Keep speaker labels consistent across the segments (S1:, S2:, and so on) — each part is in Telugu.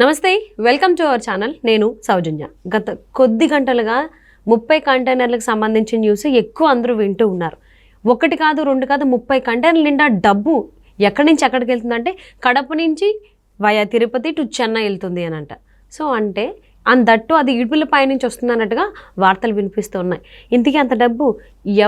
S1: నమస్తే వెల్కమ్ టు అవర్ ఛానల్ నేను సౌజన్య. గత కొద్ది గంటలుగా ముప్పై కంటైనర్లకు సంబంధించిన న్యూస్ ఎక్కువ అందరూ వింటూ ఉన్నారు. ఒకటి కాదు రెండు కాదు ముప్పై కంటైనర్ల నిండా డబ్బు ఎక్కడి నుంచి ఎక్కడికి వెళ్తుందంటే కడప నుంచి వయా తిరుపతి టు చెన్నై వెళ్తుంది అని అంట సో అంటే అందట్టు అది ఇడుపులపై నుంచి వస్తుంది అన్నట్టుగా వార్తలు వినిపిస్తూ ఉన్నాయి. ఇంతకీ అంత డబ్బు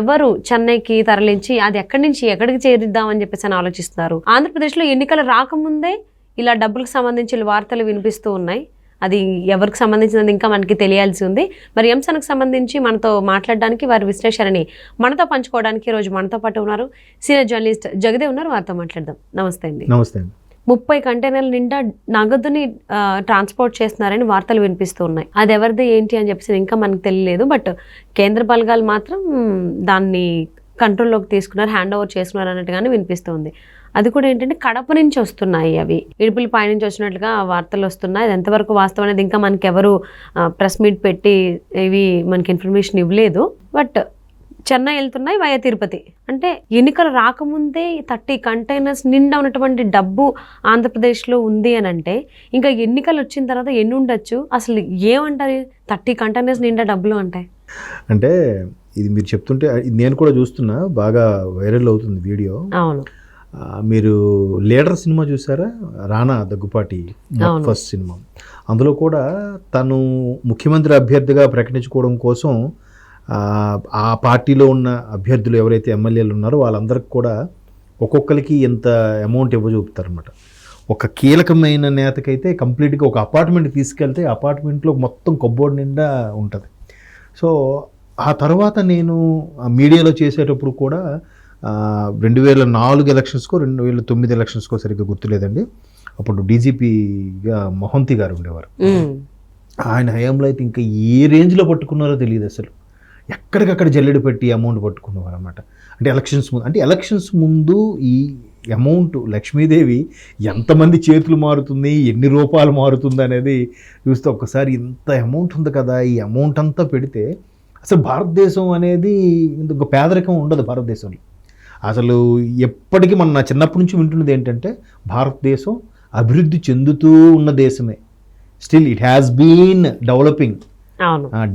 S1: ఎవరు చెన్నైకి తరలించి అది ఎక్కడి నుంచి ఎక్కడికి చేరుద్దామని చెప్పేసి అని ఆలోచిస్తున్నారు? ఆంధ్రప్రదేశ్లో ఎన్నికలు రాకముందే ఇలా డబ్బులకు సంబంధించిన వార్తలు వినిపిస్తూ ఉన్నాయి. అది ఎవరికి సంబంధించినది ఇంకా మనకి తెలియాల్సి ఉంది. మరి అంశానికి సంబంధించి మనతో మాట్లాడడానికి వారి విశ్లేషణని మనతో పంచుకోవడానికి ఈ రోజు మనతో పాటు ఉన్నారు. సీనియర్ జర్నలిస్ట్ జగదేవ్ ఉన్నారు. వారితో మాట్లాడదాం. నమస్తే అండి.
S2: నమస్తే
S1: ముప్పై కంటైనర్ల నిండా నగదుని ట్రాన్స్పోర్ట్ చేస్తున్నారని వార్తలు వినిపిస్తూ ఉన్నాయి. అది ఎవరిది ఏంటి అని చెప్పేసి ఇంకా మనకు తెలియలేదు. బట్ కేంద్ర బలగాలు మాత్రం దాన్ని కంట్రోల్లోకి తీసుకున్నారు హ్యాండ్ ఓవర్ చేసుకున్నారు అన్నట్టుగానే వినిపిస్తుంది అది కూడా ఏంటంటే కడప నుంచి వస్తున్నాయి అవి. ఇడుపుల పై నుంచి వచ్చినట్లుగా వార్తలు వస్తున్నాయి. అది ఎంతవరకు వాస్తవం అనేది ఇంకా మనకి ఎవరు ప్రెస్ మీట్ పెట్టి ఇవి మనకి ఇన్ఫర్మేషన్ ఇవ్వలేదు. బట్ చెన్నై వెళ్తున్నాయి వయా తిరుపతి. అంటే ఎన్నికలు రాకముందే థర్టీ కంటైనర్స్ నిండా ఉన్నటువంటి డబ్బు ఆంధ్రప్రదేశ్లో ఉంది అని అంటే ఇంకా ఎన్నికలు వచ్చిన తర్వాత ఎన్ని ఉండొచ్చు? అసలు ఏమంటారు థర్టీ కంటైనర్స్ నిండా డబ్బులు అంటే?
S2: అంటే ఇది మీరు చెప్తుంటే నేను కూడా చూస్తున్నా బాగా వైరల్ అవుతుంది వీడియో.
S1: అవును.
S2: మీరు లీడర్ సినిమా చూసారా? రానా దగ్గుపాటి. First cinema. అందులో కూడా తను ముఖ్యమంత్రి అభ్యర్థిగా ప్రకటించుకోవడం కోసం ఆ, పార్టీలో ఉన్న అభ్యర్థులు ఎవరైతే ఎమ్మెల్యేలు ఉన్నారో వాళ్ళందరికీ కూడా ఒక్కొక్కరికి ఎంత అమౌంట్ ఇవ్వజూపుతారనమాట ఒక కీలకమైన నేతకైతే కంప్లీట్గా ఒక అపార్ట్మెంట్ తీసుకెళ్తే అపార్ట్మెంట్లో మొత్తం కబ్బోర్డ్ నిండా ఉంటుంది. సో ఆ తర్వాత నేను మీడియాలో చేసేటప్పుడు కూడా రెండు వేల నాలుగు ఎలక్షన్స్కో రెండు వేల తొమ్మిది ఎలక్షన్స్కో సరిగ్గా గుర్తులేదండి. అప్పుడు డీజీపీగా మొహంతి గారు ఉండేవారు. ఆయన హయాంలో అయితే ఇంకా ఏ రేంజ్లో పట్టుకున్నారో తెలియదు అసలు. ఎక్కడికక్కడ జల్లెడ పెట్టి అమౌంట్ పట్టుకునేవారు అనమాట అంటే ఎలక్షన్స్ ముందు అంటే ఎలక్షన్స్ ముందు ఈ అమౌంట్ లక్ష్మీదేవి ఎంతమంది చేతులు మారుతుంది ఎన్ని రూపాయలు మారుతుంది అనేది చూస్తే ఒక్కసారి ఇంత అమౌంట్ ఉంది కదా ఈ అమౌంట్ అంతా పెడితే అసలు భారతదేశం అనేది ఇంత పేదరికం ఉండదు భారతదేశంలో. అసలు ఎప్పటికీ మన నా చిన్నప్పటి నుంచి వింటున్నది ఏంటంటే భారతదేశం అభివృద్ధి చెందుతూ ఉన్న దేశమే. Still it has been developing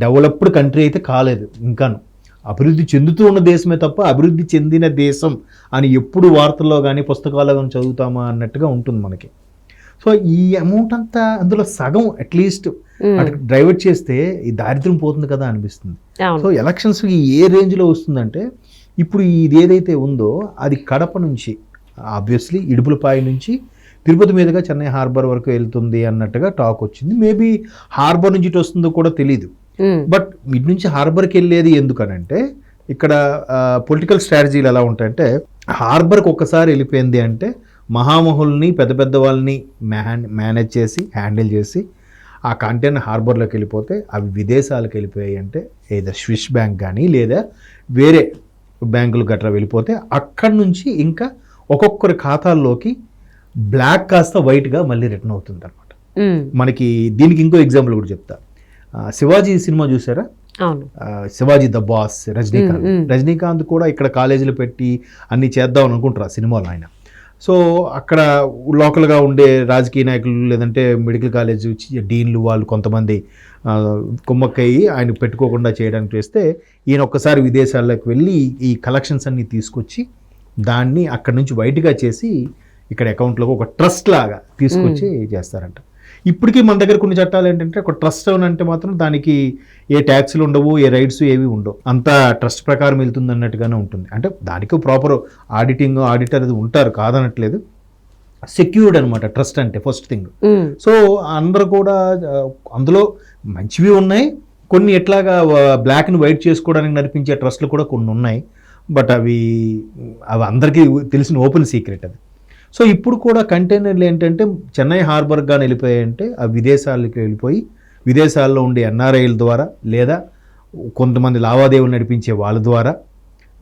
S2: developed country అయితే కాలేదు ఇంకాను. అభివృద్ధి చెందుతూ ఉన్న దేశమే తప్ప అభివృద్ధి చెందిన దేశం అని ఎప్పుడు వార్తల్లో కానీ పుస్తకాల్లో కానీ చదువుతామా అన్నట్టుగా ఉంటుంది మనకి. సో ఈ అమౌంట్ అంతా అందులో సగం అట్లీస్ట్. అటు డైవర్ట్ చేస్తే ఈ దారిద్ర్యం పోతుంది కదా అనిపిస్తుంది. సో
S1: అవును
S2: ఎలక్షన్స్కి ఏ రేంజ్లో వస్తుందంటే ఇప్పుడు ఇది ఏదైతే ఉందో అది కడప నుంచి ఆబ్వియస్లీ ఇడుపులపాయ నుంచి తిరుపతి మీదుగా చెన్నై హార్బర్ వరకు వెళ్తుంది అన్నట్టుగా టాక్ వచ్చింది మేబీ హార్బర్ నుంచి ఇటు వస్తుందో కూడా తెలియదు. బట్ ఇటు నుంచి హార్బర్కి వెళ్ళేది ఎందుకనంటే ఇక్కడ పొలిటికల్ స్ట్రాటజీలు ఎలా ఉంటాయంటే హార్బర్కి ఒక్కసారి వెళ్ళిపోయింది అంటే మహామహుల్ని పెద్ద పెద్ద వాళ్ళని మేనేజ్ చేసి హ్యాండిల్ చేసి ఆ కంటైనర్ హార్బర్లోకి వెళ్ళిపోతే అవి విదేశాలకు వెళ్ళిపోయాయి అంటే ఏదో స్విస్ బ్యాంక్ కానీ లేదా వేరే బ్యాంకులు గట్రా వెళ్ళిపోతే అక్కడి నుంచి ఇంకా ఒక్కొక్కరి ఖాతాల్లోకి బ్లాక్ కాస్త వైట్గా మళ్ళీ రిటర్న్ అవుతుంది అనమాట. మనకి దీనికి ఇంకో ఎగ్జాంపుల్ కూడా చెప్తా. శివాజీ సినిమా చూసారా? Shivaji the boss Rajinikanth. Rajinikanth కూడా ఇక్కడ కాలేజీలు పెట్టి అన్ని చేద్దాం అనుకుంటారు ఆ సినిమాలో ఆయన. సో అక్కడ లోకల్గా ఉండే రాజకీయ నాయకులు లేదంటే మెడికల్ కాలేజ్ డీన్లు వాళ్ళు కొంతమంది కుమ్మక్కయ్యి ఆయన పెట్టుకోకుండా చేయడానికి చేస్తే ఈయన ఒక్కసారి విదేశాల్లోకి వెళ్ళి ఈ కలెక్షన్స్ అన్ని తీసుకొచ్చి దాన్ని అక్కడి నుంచి బయటగా చేసి ఇక్కడ అకౌంట్లోకి ఒక ట్రస్ట్ లాగా తీసుకొచ్చి చేస్తారంట. ఇప్పటికీ మన దగ్గర కొన్ని చట్టాలు ఏంటంటే ఒక ట్రస్ట్ అని అంటే మాత్రం దానికి ఏ ట్యాక్స్లు ఉండవు ఏ రైట్స్ ఏవి ఉండవు. అంతా ట్రస్ట్ ప్రకారం వెళ్తుంది అన్నట్టుగానే ఉంటుంది. అంటే దానికి ప్రాపర్ ఆడిటింగ్ ఆడిటర్ అది ఉంటారు కాదనట్లేదు. సెక్యూర్డ్ అనమాట ట్రస్ట్ అంటే ఫస్ట్ థింగ్. సో అందరూ కూడా అందులో మంచివి ఉన్నాయి. కొన్ని ఎట్లాగా బ్లాక్ని వైట్ చేసుకోవడానికి నడిపించే ట్రస్ట్లు కూడా కొన్ని ఉన్నాయి. బట్ అవి అవి అందరికీ తెలిసిన ఓపెన్ సీక్రెట్ అది. సో ఇప్పుడు కూడా కంటైనర్లు ఏంటంటే చెన్నై హార్బర్ కానీ వెళ్ళిపోయాయంటే ఆ విదేశాలకు వెళ్ళిపోయి విదేశాల్లో ఉండే ఎన్ఆర్ఐల ద్వారా లేదా కొంతమంది లావాదేవీలు నడిపించే వాళ్ళ ద్వారా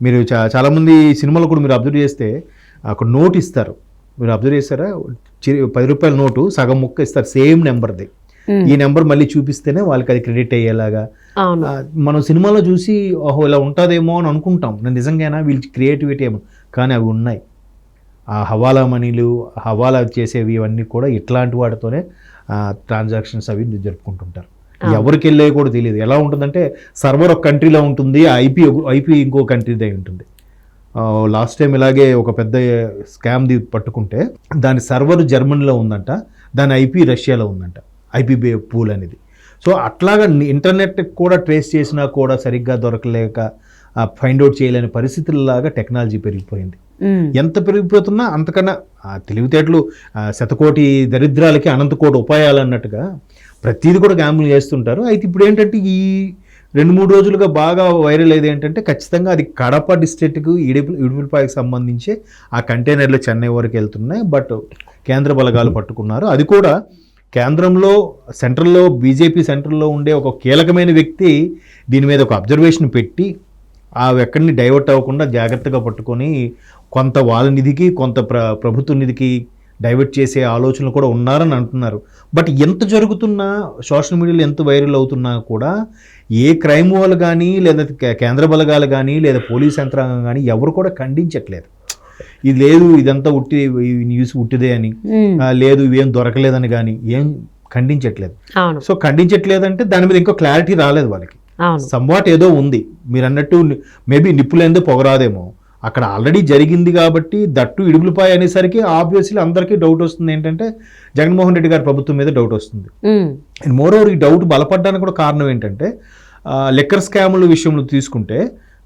S2: మీరు చా చాలామంది సినిమాలో కూడా మీరు అబ్జర్వ్ చేస్తే అక్కడ నోట్ ఇస్తారు. మీరు అబ్జర్వ్ చేస్తారా? చి- పది రూపాయల నోటు సగం ముక్క ఇస్తారు సేమ్ నెంబర్ది. ఈ నెంబర్ మళ్ళీ చూపిస్తేనే వాళ్ళకి అది క్రెడిట్ అయ్యేలాగా. మనం సినిమాలో చూసి ఓహో ఇలా ఉంటుందేమో అని అనుకుంటాం. నేను నిజంగానా? వీళ్ళకి క్రియేటివిటీ ఏమో. కానీ అవి ఉన్నాయి. ఆ హవాలా మనీలు హవాలా చేసేవి ఇవన్నీ కూడా ఇట్లాంటి వాటితోనే ట్రాన్సాక్షన్స్ అవి జరుపుకుంటుంటారు. ఎవరికి వెళ్ళే కూడా తెలియదు. ఎలా ఉంటుందంటే సర్వర్ ఒక కంట్రీలో ఉంటుంది ఐపీ ఐపీ ఇంకో కంట్రీదే ఉంటుంది. లాస్ట్ టైం ఇలాగే ఒక పెద్ద స్కామ్ది పట్టుకుంటే దాని సర్వర్ జర్మనీలో ఉందంట దాని ఐపీ రష్యాలో ఉందంట ఐపీ బే పూల్ అనేది. సో అట్లాగా ఇంటర్నెట్ కూడా ట్రేస్ చేసినా కూడా సరిగ్గా దొరకలేక ఫైండ్ అవుట్ చేయలేని పరిస్థితుల్లాగా టెక్నాలజీ పెరిగిపోయింది. ఎంత పెరిగిపోతున్నా అంతకన్నా తెలివితేటలు శతకోటి దరిద్రాలకి అనంతకోటి ఉపాయాలు అన్నట్టుగా ప్రతిదీ కూడా గ్యాంబుల్ చేస్తుంటారు. అయితే ఇప్పుడు ఏంటంటే ఈ రెండు మూడు రోజులుగా బాగా వైరల్ అయ్యేది ఏంటంటే ఖచ్చితంగా అది కడప డిస్ట్రిక్ట్కు ఇడిపి ఇడుపులపాయకి సంబంధించి ఆ కంటైనర్లు చెన్నై వరకు వెళ్తున్నాయి. బట్ కేంద్ర బలగాలు పట్టుకున్నారు. అది కూడా కేంద్రంలో సెంట్రల్లో బీజేపీ సెంట్రల్లో ఉండే ఒక కీలకమైన వ్యక్తి దీని మీద ఒక అబ్జర్వేషన్ పెట్టి ఆ ఎక్కడిని డైవర్ట్ అవ్వకుండా జాగ్రత్తగా పట్టుకొని కొంత వాళ్ళ నిధికి కొంత ప్ర ప్రభుత్వ నిధికి డైవర్ట్ చేసే ఆలోచనలు కూడా ఉన్నారని అంటున్నారు. బట్ ఎంత జరుగుతున్నా సోషల్ మీడియాలో ఎంత వైరల్ అవుతున్నా కూడా ఏ క్రైమ్ వాళ్ళు కానీ లేదా కేంద్ర బలగాలు కానీ లేదా పోలీస్ యంత్రాంగం కానీ ఎవరు కూడా ఖండించట్లేదు. ఇది లేదు ఇదంతా ఉట్టి న్యూస్ ఉట్టిదే అని. లేదు ఇవేం దొరకలేదని కానీ ఏం ఖండించట్లేదు. సో ఖండించట్లేదంటే దాని మీద ఇంకో క్లారిటీ రాలేదు వాళ్ళకి. సంవాట్ ఏదో ఉంది. మీరు అన్నట్టు మేబీ నిప్పులేందో పొగరాదేమో. అక్కడ ఆల్రెడీ జరిగింది కాబట్టి దట్టు ఇడుగులపాయ అనేసరికి ఆబ్వియస్లీ అందరికీ డౌట్ వస్తుంది. ఏంటంటే జగన్మోహన్ రెడ్డి గారి ప్రభుత్వం మీద డౌట్ వస్తుంది. అండ్ మోర్ ఓవర్ ఈ డౌట్ బలపడడానికి కూడా కారణం ఏంటంటే లెక్కర్ స్కాముల విషయంలో తీసుకుంటే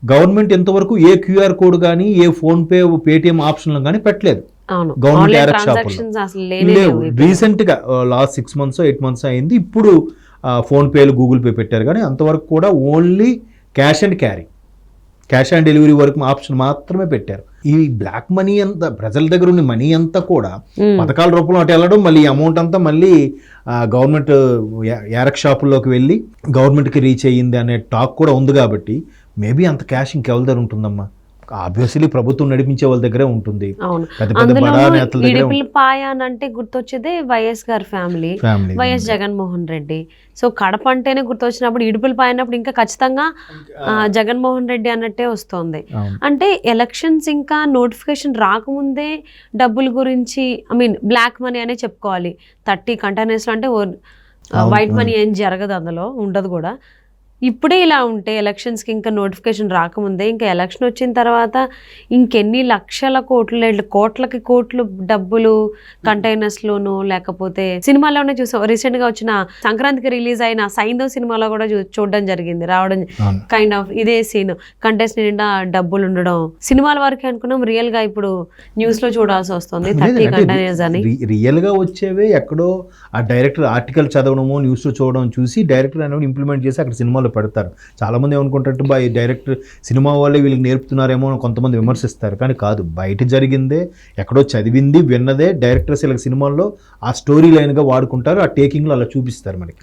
S2: గవర్నమెంట్ ఎంతవరకు ఏ క్యూఆర్ కోడ్ కానీ ఏ ఫోన్పే పేటిఎం ఆప్షన్లు కానీ పెట్టలేదు.
S1: ట్రాన్సాక్షన్స్ అసలు లేనే
S2: లేవు. రీసెంట్గా last six months eight months అయింది. ఇప్పుడు ఫోన్పేలు గూగుల్ పే పెట్టారు. కానీ అంతవరకు కూడా only cash and carry cash on delivery వరకు ఆప్షన్ మాత్రమే పెట్టారు. ఈ బ్లాక్ మనీ అంతా ప్రజల దగ్గర ఉన్న మనీ అంతా కూడా పథకాల రూపంలో అటు వెళ్ళడం మళ్ళీ అమౌంట్ అంతా మళ్ళీ గవర్నమెంట్ యారక్ షాపుల్లోకి వెళ్ళి గవర్నమెంట్కి రీచ్ అయ్యింది అనే టాక్ కూడా ఉంది కాబట్టి మేబీ అంత క్యాష్ ఇంకెవరి దగ్గర ఉంటుందమ్మా? ఆబ్వియస్లీ ప్రభుత్వం నడిపించే వాళ్ళ దగ్గరే ఉంటుంది.
S1: పాయ అని అంటే గుర్తొచ్చేదే వైఎస్ గారి family. YS Jaganmohan Reddy. So Kadapa అంటేనే గుర్తొచ్చినప్పుడు ఇడుపుల పాయ అన్నప్పుడు ఇంకా ఖచ్చితంగా జగన్మోహన్ రెడ్డి అన్నట్టే వస్తుంది. అంటే ఎలక్షన్స్ ఇంకా నోటిఫికేషన్ రాకముందే డబ్బుల గురించి ఐ మీన్ బ్లాక్ మనీ అనే చెప్పుకోవాలి. థర్టీ కంటైనర్స్ అంటే వైట్. మనీ ఏం జరగదు అందులో ఉండదు కూడా. ఇప్పుడే ఇలా ఉంటే ఎలక్షన్స్కి ఇంకా నోటిఫికేషన్ రాకముందే ఇంకా ఎలక్షన్ వచ్చిన తర్వాత ఇంకెన్ని లక్షల కోట్లు లేదు కోట్లకి కోట్లు డబ్బులు కంటైనర్స్లోను లేకపోతే సినిమాలోనే చూసాం. రీసెంట్గా వచ్చిన సంక్రాంతికి రిలీజ్ అయిన సైందో సినిమాలో కూడా చూడడం జరిగింది. రావడం కైండ్ ఆఫ్ ఇదే సీన్. కంటెస్ట్ నిండా డబ్బులు ఉండడం. సినిమాల వరకే అనుకున్నాం. రియల్గా ఇప్పుడు న్యూస్లో చూడాల్సి వస్తుంది. థర్టీ కంటైనర్స్ అని.
S2: రి- రియల్గా వచ్చేవే ఎక్కడో ఆ డైరెక్టర్ ఆర్టికల్ చదవడమో న్యూస్ చూడడం చూసి డైరెక్టర్ అనేవి ఇంప్లిమెంట్ చేసి అక్కడ సినిమాలో పెడతారు. చాలా మంది ఏమనుకుంటారు బా ఈ డైరెక్టర్ సినిమా వాళ్ళే వీళ్ళకి నేర్పుతున్నారేమో అని కొంతమంది విమర్శిస్తారు. కానీ కాదు బయట జరిగిందే ఎక్కడో చదివింది విన్నదే డైరెక్టర్స్ ఇలా సినిమాల్లో ఆ స్టోరీ లైన్గా వాడుకుంటారు ఆ టేకింగ్లో అలా చూపిస్తారు మనకి.